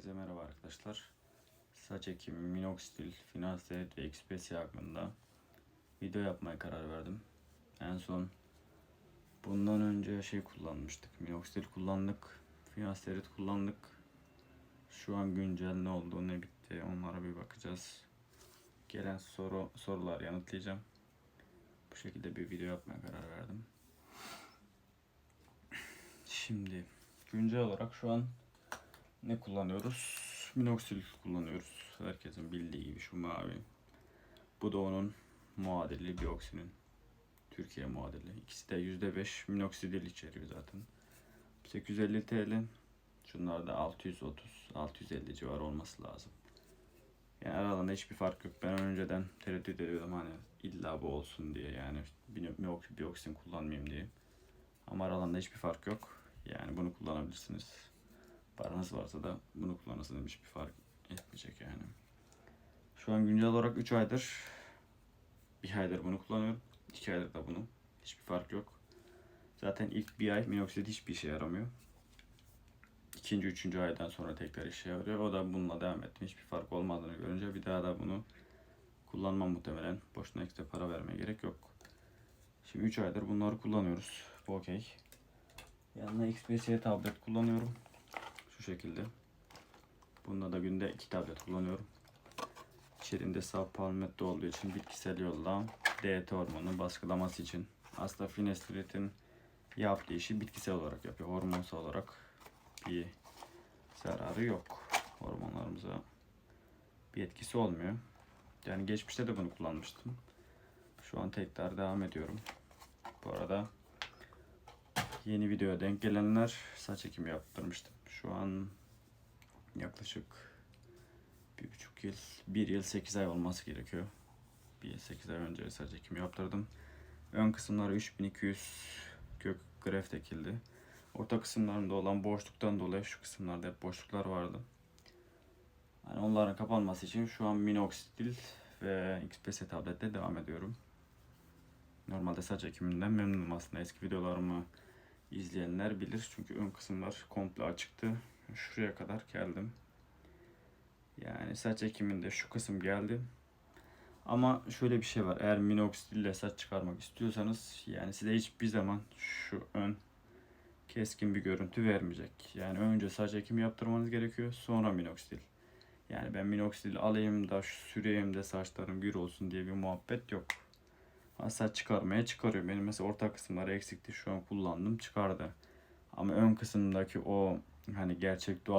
Herkese merhaba arkadaşlar. Saç ekimi, minoxidil, finasteride ve Expressia hakkında video yapmaya karar verdim. En son bundan önce şey kullanmıştık. Minoxidil kullandık, finasterid kullandık. Şu an güncel ne oldu, ne bitti onlara bir bakacağız. Gelen soru sorular yanıtlayacağım. Bu şekilde bir video yapmaya karar verdim. Şimdi güncel olarak şu an ne kullanıyoruz? Minoxidil kullanıyoruz. Herkesin bildiği gibi şu mavi. Bu da onun muadili Bioxin'in. Türkiye muadili. İkisi de %5 minoxidil içeriyor zaten. 850 TL. Şunlar da 630, 650 civarı olması lazım. Yani aralarında hiçbir fark yok. Ben önceden tereddüt ediyordum hani illa bu olsun diye yani Bioxin kullanmayayım diye. Ama aralarında hiçbir fark yok. Yani bunu kullanabilirsiniz. Paranız varsa da bunu kullanırsınız hiçbir fark etmeyecek yani. Şu an güncel olarak 3 aydır bir aydır bunu kullanıyorum. 2 aydır da bunu. Hiçbir fark yok. Zaten ilk bir ay minoxidil hiçbir işe yaramıyor. İkinci, üçüncü aydan sonra tekrar işe yarıyor. O da bununla devam ettim. Hiçbir fark olmadığını görünce bir daha da bunu kullanmam muhtemelen. Boşuna ekstra para vermeye gerek yok. Şimdi 3 aydır bunları kullanıyoruz. Bu okey. Yanına XPC tablet kullanıyorum. Şu şekilde. Bunda da günde 2 tablet kullanıyorum. İçerinde saf palmetto olduğu için bitkisel yoldan DT hormonu baskılaması için. Aslında finestiritin yaptığı işi bitkisel olarak yapıyor. Hormonsal olarak bir zararı yok. Hormonlarımıza bir etkisi olmuyor. Yani geçmişte de bunu kullanmıştım. Şu an tekrar devam ediyorum. Bu arada yeni videoya denk gelenler saç ekimi yaptırmıştım. Şu an yaklaşık bir buçuk yıl, bir yıl sekiz ay olması gerekiyor. Bir yıl sekiz ay önce saç ekimi yaptırdım. Ön kısımları 3200 kök greft ekildi. Orta kısımlarında olan boşluktan dolayı şu kısımlarda hep boşluklar vardı. Yani onların kapanması için şu an minoxidil ve XPS tablette devam ediyorum. Normalde saç ekiminden memnunum aslında. Eski videolarımı izleyenler bilir. Çünkü ön kısımlar komple açıktı. Şuraya kadar geldim. Yani saç ekiminde şu kısım geldi. Ama şöyle bir şey var. Eğer minoxidil ile saç çıkarmak istiyorsanız yani size hiçbir zaman şu ön keskin bir görüntü vermeyecek. Yani önce saç ekimi yaptırmanız gerekiyor. Sonra minoxidil. Yani ben minoxidil alayım da şu süreyim de saçlarım gür olsun diye bir muhabbet yok. Ha, saç çıkarmaya çıkarıyor. Benim mesela orta kısımları eksikti. Şu an kullandım çıkardı. Ama ön kısımdaki o hani gerçek doğal